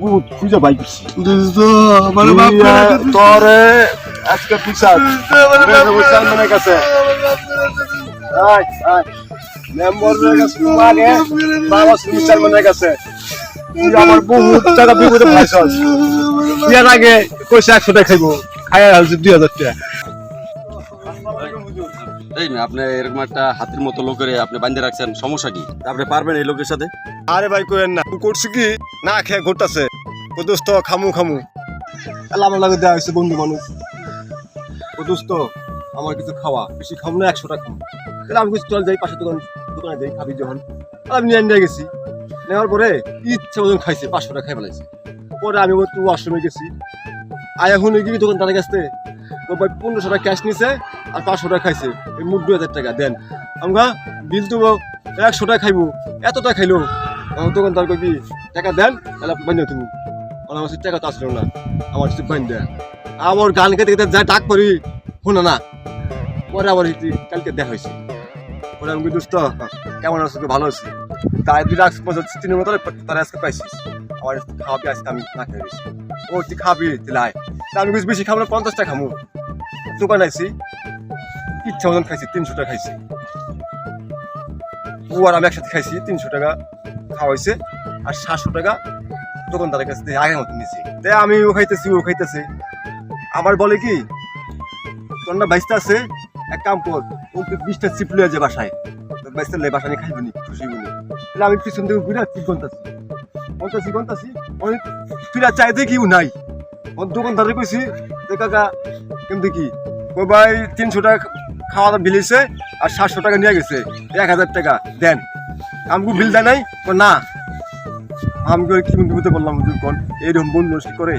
বহুত খুঁজে পাই গেছি দোস্ত আমার বাপ করে দে, দোস্ত। তোরে আজকে বিচার। আমার চেয়ারম্যানের কাছে। মেম্বারের কাছে বাবা চেয়ারম্যানের কাছে। বহুত টাকা বিপদে পাইছস ইয়ার আগে কইছে একশো টাকা খাইবো। খাইয়া হচ্ছে দুই হাজার টাকা। এই না আপনি এরকম একটা হাতির মতো লোকের আপনি বান্ধে রাখছেন সমস্যা কি? আপনি পারবেন এই লোকের সাথে? আরে ভাই কোয়েন না। করছি কি? না খেয়ে ঘুরতাছে। ও দোস্ত, খামু খামু। আমার লাগে দেওয়া হয়েছে, বন্ধু মানুষ। ও দোস্ত, আমার কিছু খাওয়া। বেশি খাম না একশো টাকা খামু। তাহলে আমি কিছু চল যাই পাশে দোকান দোকানে যাই, খাবি যখন। আমি নিয়ে নিয়ে গেছি। নেওয়ার পরে ইচ্ছে মতন খাইছে পাঁচশো টাকা খাই ফেলাইছে। পরে আমি একটু ওয়াশরুমে গেছি। আয়া হুনে গিয়ে দোকানদারের কাছে ও ভাই পনেরোশো টাকা ক্যাশ নিছে আর পাঁচশো টাকা খাইছে। এই মুখ দুই হাজার টাকা, দেন। আমরা বিল তো একশো টাকা খাইবো, এতটা খাইলো। আমার দোকানদার কই কি? টাকা দেন, তাহলে বান্ধব তুমি আমার কাছে টাকা তো আসলো না। আমার কিছু বান্ধ আমার গান গাইতে গাইতে যা ডাক করি, শোনা না। পরে আবার কালকে দেখা হয়েছে। পরে আমি কি কেমন আছো? ভালো আছি। তাই দুই লাখ পঁচাশি তিনের মতো তারা আজকে পাইছি। আমার খাওয়াবি, আজকে আমি না খেয়ে গেছি ও, তুই খাবি দিলাই আমি কিছু বেশি খাব না, পঞ্চাশ টাকা খামু। দোকান আইছি, ইচ্ছা মতন খাইছি, তিনশো টাকা খাইছি। ও আর আমি একসাথে খাইছি, তিনশো টাকা। খাওয়াইছে আর সাতশো টাকা দোকানদারের কাছ থেকে আগের মতো নিয়েছি। তাই আমি ও খাইতেছি ও খাইতেছি। আবার বলে কি, তোর না বাইশটা আছে, এক কাম কর, ও তো বিশটা চিপ লয়ে যে বাসায়। তোর বাইশটা লে বাসা নিয়ে খাইবি নি, খুশি নি। তাহলে আমি পিছন থেকে ঘুরে চিপ গন্তাছি গন্তাছি গন্তাছি অনেক ফিরা চাইতে কি নাই। ওর দোকানদারে কইছি যে কাকা, কেমতি কি? ও ভাই, তিনশো টাকা খাওয়া দাওয়া বিলিছে আর সাতশো টাকা নিয়ে গেছে, এক হাজার টাকা, দেন। আমাকে বিল নাই? না। আমি কি বুঝতে বললাম হুজুর কোন? এইরকম বন্ধু করে।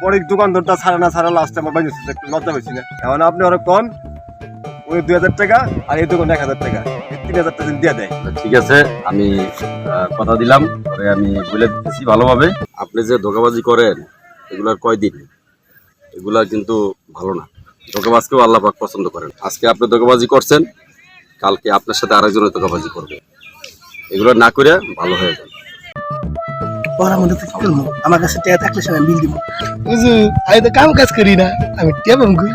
পরে দোকানদারটা ছাড়া না ছাড়া লাস্টে আমার বাইরে একটু লজ্জা হয়েছি না। এখন আপনি ওরা কন? ওই দুই হাজার টাকা আর এই দোকান এক হাজার টাকা। তিন হাজার টাকা দিয়ে দেয়। ঠিক আছে, আমি কথা দিলাম। পরে আমি বলে দিতেছি ভালোভাবে। আপনি যে ধোকাবাজি করেন, এগুলার কয়দিন? এগুলা কিন্তু ভালো না। ধোকাবাজকেও আল্লাহ পাক পছন্দ করেন। আজকে আপনি ধোকাবাজি করছেন কালকে আপনার সাথে আরেকজনের ধোকাবাজি করবে। এগুলো না করে ভালো হয়ে যাবে। ওরা মধ্যে কি করব আমার কাছে টাকা থাকলে সে বিল দিব। হুজুর আমি তো কাম কাজ করি না আমি টিয়া কই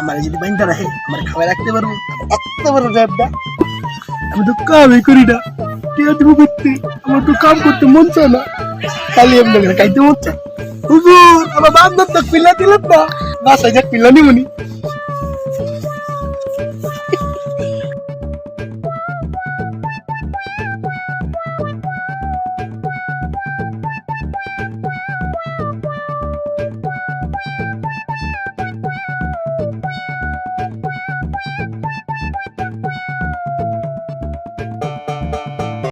আমার যদি বাইন্দা রাখে আমার খাবার রাখতে পারব। আমি তো কামই করি না। টিয়া দিব করতে আমার তো কাম করতে মন চায় না। খালি এমনি খাইতে মন চায়। হুজুর আমার বান্ধব তো পিল্লা দিলাম না। বাসায় যা পিল্লা নিবনি